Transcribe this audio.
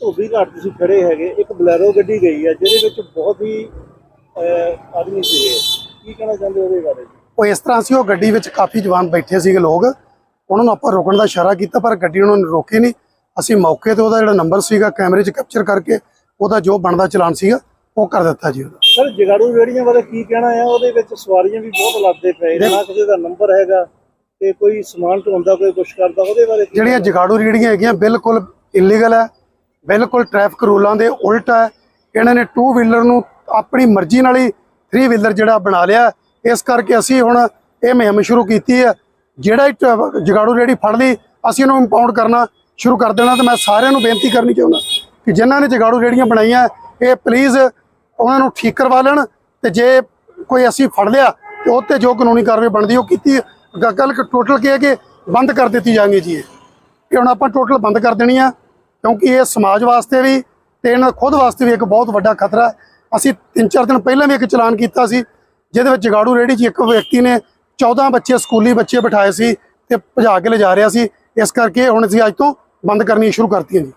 ਧੋਬੀ ਘਾਟ ਤੁਸੀਂ ਖੜੇ ਹੈਗੇ ਇੱਕ ਬਲੈਰੋ ਗੱਡੀ ਗਈ ਹੈ ਜਿਹਦੇ ਵਿੱਚ ਬਹੁਤ ਹੀ ਅਹ, ਆਦਮੀ ਸੀਗੇ ਕੀ ਕਹਿਣਾ ਚਾਹੁੰਦੇ ਉਹਦੇ ਬਾਰੇ? ਉਹ ਇਸ ਤਰ੍ਹਾਂ ਸੀ ਉਹ ਗੱਡੀ ਵਿੱਚ ਕਾਫੀ ਜਵਾਨ ਬੈਠੇ ਸੀਗੇ ਲੋਕ। ਉਹਨਾਂ ਨੂੰ ਆਪਾਂ ਰੋਕਣ ਦਾ ਇਸ਼ਾਰਾ ਕੀਤਾ ਪਰ ਗੱਡੀ ਉਹਨਾਂ ਨੇ ਰੋਕੀ ਨਹੀਂ। ਅਸੀਂ ਮੌਕੇ ਤੇ ਉਹਦਾ ਜਿਹੜਾ ਨੰਬਰ ਸੀਗਾ ਕੈਮਰੇ 'ਚ ਕੈਪਚਰ ਕਰਕੇ ਉਹਦਾ ਜੋ ਬਣਦਾ ਚਲਾਨ ਸੀਗਾ ਉਹ ਕਰ ਦਿੱਤਾ ਜੀ ਉਹਦਾ। ਸਰ ਜਗਾੜੂ ਰੇੜੀਆਂ ਬਾਰੇ ਕੀ ਕਹਿਣਾ ਹੈ ਉਹਦੇ ਵਿੱਚ ਸਵਾਰੀਆਂ ਵੀ ਬਹੁਤ ਲੱਦਦੇ ਪਏ ਨੇ ਕਿਸੇ ਦਾ ਨੰਬਰ ਹੈਗਾ ਤੇ ਕੋਈ ਸਮਾਨ ਢੋਂਦਾ ਕੋਈ ਕੁਛ ਕਰਦਾ ਉਹਦੇ ਬਾਰੇ ਕੀ ਜਿਹੜੀਆਂ ਜਗਾੜੂ ਰੇੜੀਆਂ ਹੈਗੀਆਂ ਬਿਲਕੁਲ ਇਲੀਗਲ ਹੈ। ਬਿਲਕੁਲ ਟ੍ਰੈਫਿਕ ਰੂਲਾਂ ਦੇ ਉਲਟ ਹੈ। ਇਹਨਾਂ ਨੇ ਟੂ ਵੀਲਰ ਨੂੰ ਆਪਣੀ ਮਰਜ਼ੀ ਨਾਲ ਹੀ 3 ਵੀਲਰ ਜਿਹੜਾ ਬਣਾ ਲਿਆ। ਇਸ ਕਰਕੇ ਅਸੀਂ ਹੁਣ ਇਹ ਮੁਹਿੰਮ ਸ਼ੁਰੂ ਕੀਤੀ ਹੈ। ਜਿਹੜਾ ਹੀ ਜਗਾੜੂ ਰੇੜੀ ਫੜ ਲਈ, ਅਸੀਂ ਉਹਨੂੰ ਇੰਪਾਊਂਡ ਕਰਨਾ ਸ਼ੁਰੂ ਕਰ ਦੇਣਾ ਤੇ ਮੈਂ ਸਾਰਿਆਂ ਨੂੰ ਬੇਨਤੀ ਕਰਨੀ ਚਾਹੁੰਦਾ ਕਿ ਜਿਨ੍ਹਾਂ ਨੇ ਜਗਾੜੂ ਰੇੜੀਆਂ ਬਣਾਈਆਂ, ਇਹ ਪਲੀਜ਼ ਉਹਨਾਂ ਨੂੰ ਠੀਕ ਕਰਵਾ ਲੈਣ ਤੇ ਜੇ ਕੋਈ ਅਸੀਂ ਫੜ ਲਿਆ ਤੇ ਉਹ ਤੇ ਜੋ ਕਾਨੂੰਨੀ ਕਾਰਵਾਈ ਬਣਦੀ ਉਹ ਕੀਤੀ ਗੱਲ ਟੋਟਲ ਕੀ ਹੈ ਕਿ ਬੰਦ ਕਰ ਦਿੱਤੀ ਜਾਣੀ ਜੀ ਇਹ। ਕਿ ਹੁਣ ਆਪਾਂ ਟੋਟਲ ਬੰਦ ਕਰ ਦੇਣੀ ਆ। ਕਿਉਂਕਿ ਇਹ ਸਮਾਜ ਵਾਸਤੇ ਵੀ ਤੇ ਇਹਨਾਂ ਖੁਦ ਵਾਸਤੇ ਵੀ ਇੱਕ ਬਹੁਤ ਵੱਡਾ ਖਤਰਾ ਹੈ। ਅਸੀਂ ਤਿੰਨ ਚਾਰ ਦਿਨ ਪਹਿਲਾਂ ਵੀ ਇੱਕ ਚਲਾਨ ਕੀਤਾ ਸੀ, ਜਿਹਦੇ ਵਿੱਚ ਜਗਾੜੂ ਰੇੜੀ 'ਚ ਇੱਕ ਵਿਅਕਤੀ ਨੇ 14 ਬੱਚੇ, ਸਕੂਲੀ ਬੱਚੇ ਬਿਠਾਏ ਸੀ ਤੇ ਭਜਾ ਕੇ ਲਿਜਾ ਰਿਹਾ ਸੀ। ਇਸ ਕਰਕੇ ਹੁਣ ਅਸੀਂ ਅੱਜ ਤੋਂ ਬੰਦ ਕਰਨੀ ਸ਼ੁਰੂ ਕਰਤੀਆਂ ਜੀ।